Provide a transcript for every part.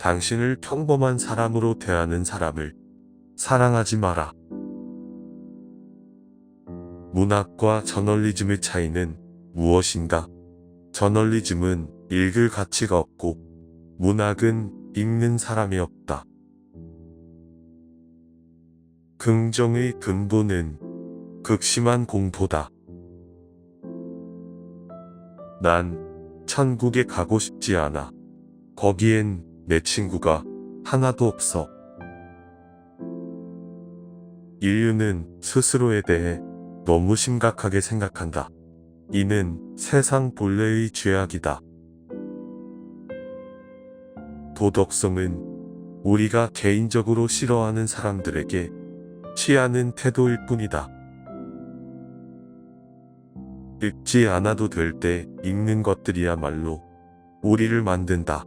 당신을 평범한 사람으로 대하는 사람을 사랑하지 마라. 문학과 저널리즘의 차이는 무엇인가? 저널리즘은 읽을 가치가 없고 문학은 읽는 사람이 없다. 긍정의 근본은 극심한 공포다. 난 천국에 가고 싶지 않아. 거기엔 내 친구가 하나도 없어. 인류는 스스로에 대해 너무 심각하게 생각한다. 이는 세상 본래의 죄악이다. 도덕성은 우리가 개인적으로 싫어하는 사람들에게 취하는 태도일 뿐이다. 읽지 않아도 될 때 읽는 것들이야말로 우리를 만든다.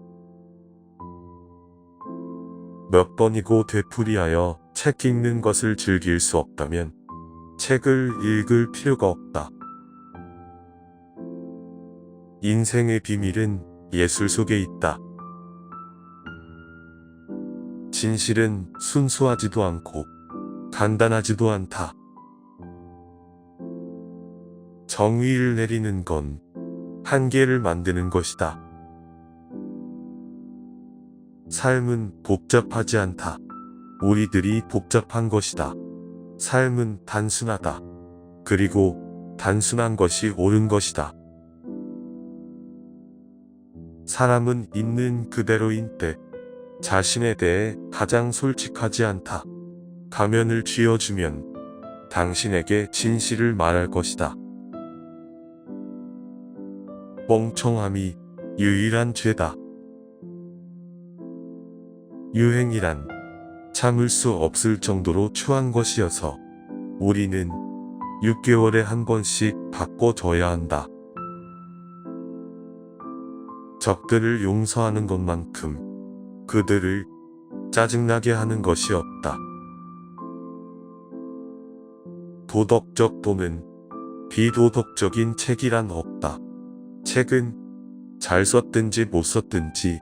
몇 번이고 되풀이하여 책 읽는 것을 즐길 수 없다면 책을 읽을 필요가 없다. 인생의 비밀은 예술 속에 있다. 진실은 순수하지도 않고 간단하지도 않다. 정의를 내리는 건 한계를 만드는 것이다. 삶은 복잡하지 않다. 우리들이 복잡한 것이다. 삶은 단순하다. 그리고 단순한 것이 옳은 것이다. 사람은 있는 그대로인 때 자신에 대해 가장 솔직하지 않다. 가면을 쥐어주면 당신에게 진실을 말할 것이다. 멍청함이 유일한 죄다. 유행이란 참을 수 없을 정도로 추한 것이어서 우리는 6개월에 한 번씩 바꿔줘야 한다. 적들을 용서하는 것만큼 그들을 짜증나게 하는 것이 없다. 도덕적 또는 비도덕적인 책이란 없다. 책은 잘 썼든지 못 썼든지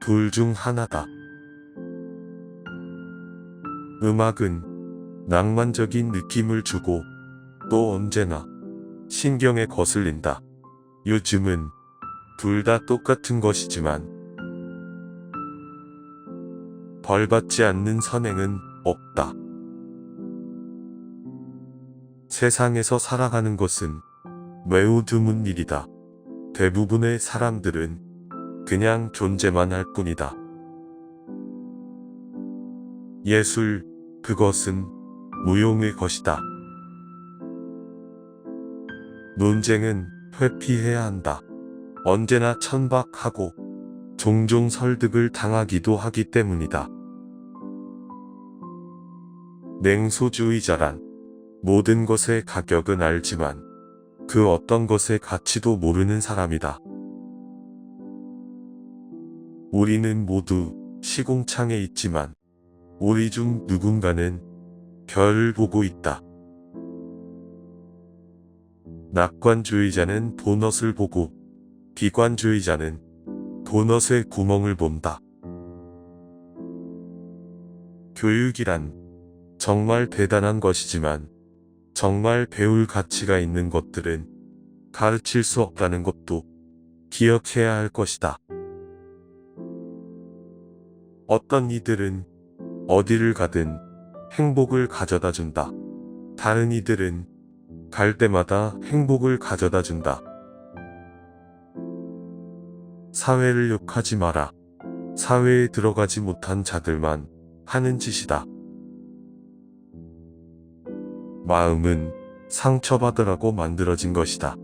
둘 중 하나다. 음악은 낭만적인 느낌을 주고 또 언제나 신경에 거슬린다. 요즘은 둘 다 똑같은 것이지만 벌받지 않는 선행은 없다. 세상에서 살아가는 것은 매우 드문 일이다. 대부분의 사람들은 그냥 존재만 할 뿐이다. 예술, 그것은 무용의 것이다. 논쟁은 회피해야 한다. 언제나 천박하고 종종 설득을 당하기도 하기 때문이다. 냉소주의자란 모든 것의 가격은 알지만 그 어떤 것의 가치도 모르는 사람이다. 우리는 모두 시공창에 있지만 우리 중 누군가는 별을 보고 있다. 낙관주의자는 도넛을 보고 비관주의자는 도넛의 구멍을 본다. 교육이란 정말 대단한 것이지만 정말 배울 가치가 있는 것들은 가르칠 수 없다는 것도 기억해야 할 것이다. 어떤 이들은 어디를 가든 행복을 가져다 준다. 다른 이들은 갈 때마다 행복을 가져다 준다. 사회를 욕하지 마라. 사회에 들어가지 못한 자들만 하는 짓이다. 마음은 상처받으라고 만들어진 것이다.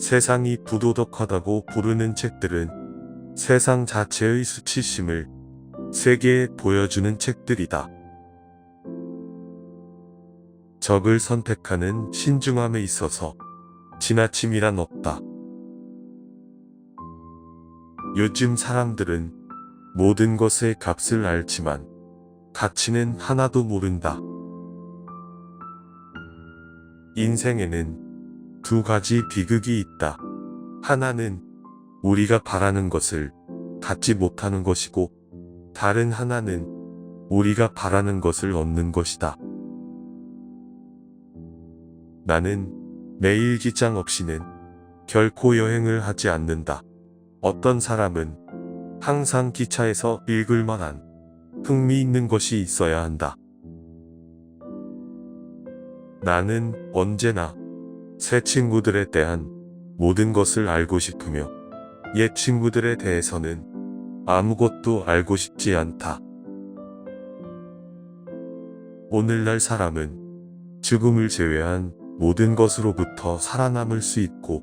세상이 부도덕하다고 부르는 책들은 세상 자체의 수치심을 세계에 보여주는 책들이다. 적을 선택하는 신중함에 있어서 지나침이란 없다. 요즘 사람들은 모든 것의 값을 알지만 가치는 하나도 모른다. 인생에는 두 가지 비극이 있다. 하나는 우리가 바라는 것을 갖지 못하는 것이고 다른 하나는 우리가 바라는 것을 얻는 것이다. 나는 내 일기장 없이는 결코 여행을 하지 않는다. 어떤 사람은 항상 기차에서 읽을 만한 흥미있는 것이 있어야 한다. 나는 언제나 새 친구들에 대한 모든 것을 알고 싶으며 옛 친구들에 대해서는 아무것도 알고 싶지 않다. 오늘날 사람은 죽음을 제외한 모든 것으로부터 살아남을 수 있고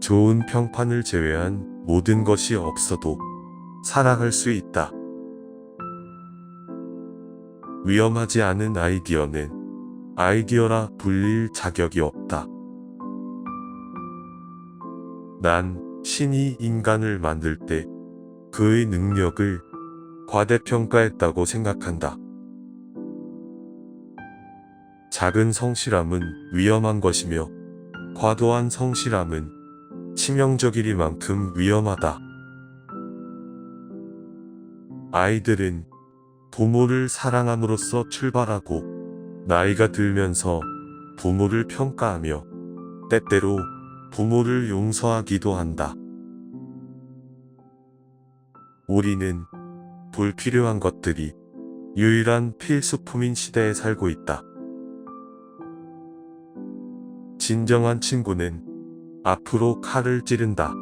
좋은 평판을 제외한 모든 것이 없어도 살아갈 수 있다. 위험하지 않은 아이디어는 아이디어라 불릴 자격이 없다. 난 신이 인간을 만들 때 그의 능력을 과대평가했다고 생각한다. 작은 성실함은 위험한 것이며 과도한 성실함은 치명적이리만큼 위험하다. 아이들은 부모를 사랑함으로써 출발하고 나이가 들면서 부모를 평가하며 때때로 부모를 용서하기도 한다. 우리는 불필요한 것들이 유일한 필수품인 시대에 살고 있다. 진정한 친구는 앞으로 칼을 찌른다.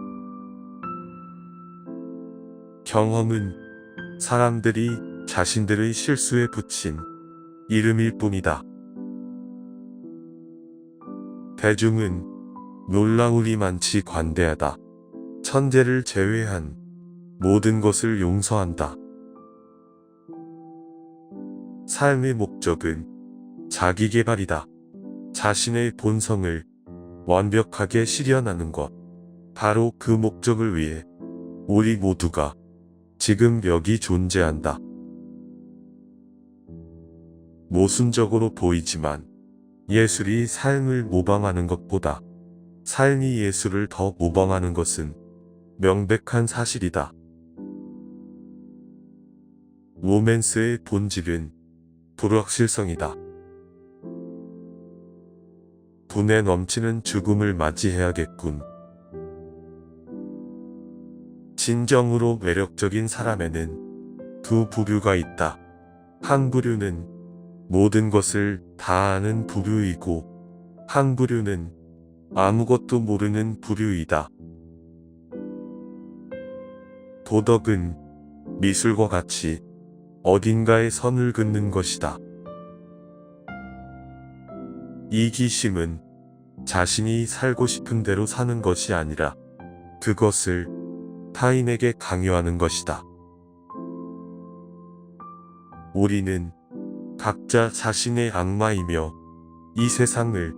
경험은 사람들이 자신들의 실수에 붙인 이름일 뿐이다. 대중은 놀라우리만치 관대하다. 천재를 제외한 모든 것을 용서한다. 삶의 목적은 자기 개발이다. 자신의 본성을 완벽하게 실현하는 것. 바로 그 목적을 위해 우리 모두가 지금 여기 존재한다. 모순적으로 보이지만 예술이 삶을 모방하는 것보다 삶이 예술을 더 모방하는 것은 명백한 사실이다. 로맨스의 본질은 불확실성이다. 분에 넘치는 죽음을 맞이해야겠군. 진정으로 매력적인 사람에는 두 부류가 있다. 한 부류는 모든 것을 다 아는 부류이고, 한 부류는 아무것도 모르는 부류이다. 도덕은 미술과 같이 어딘가에 선을 긋는 것이다. 이기심은 자신이 살고 싶은 대로 사는 것이 아니라 그것을 타인에게 강요하는 것이다. 우리는 각자 자신의 악마이며 이 세상을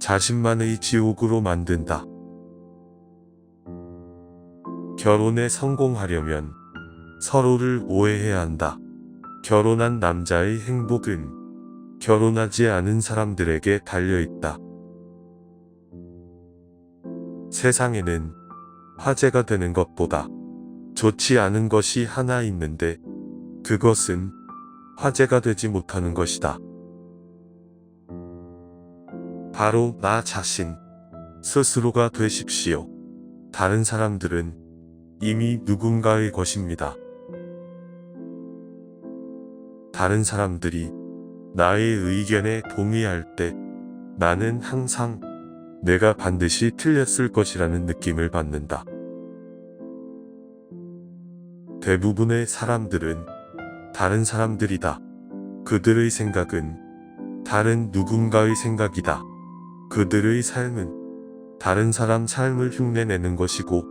자신만의 지옥으로 만든다. 결혼에 성공하려면 서로를 오해해야 한다. 결혼한 남자의 행복은 결혼하지 않은 사람들에게 달려있다. 세상에는 화제가 되는 것보다 좋지 않은 것이 하나 있는데 그것은 화제가 되지 못하는 것이다. 바로 나 자신 스스로가 되십시오. 다른 사람들은 이미 누군가의 것입니다. 다른 사람들이 나의 의견에 동의할 때 나는 항상 내가 반드시 틀렸을 것이라는 느낌을 받는다. 대부분의 사람들은 다른 사람들이다. 그들의 생각은 다른 누군가의 생각이다. 그들의 삶은 다른 사람 삶을 흉내내는 것이고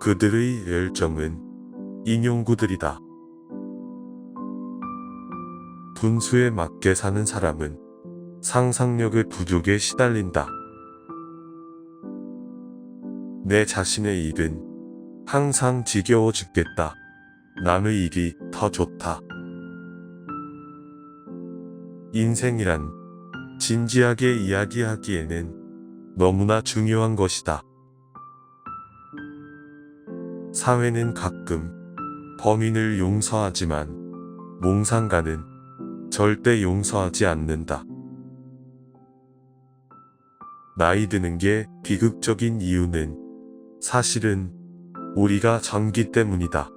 그들의 열정은 인용구들이다. 분수에 맞게 사는 사람은 상상력의 부족에 시달린다. 내 자신의 일은 항상 지겨워 죽겠다. 남의 일이 더 좋다. 인생이란 진지하게 이야기하기에는 너무나 중요한 것이다. 사회는 가끔 범인을 용서하지만 몽상가는 절대 용서하지 않는다. 나이 드는 게 비극적인 이유는 사실은 우리가 전기 때문이다.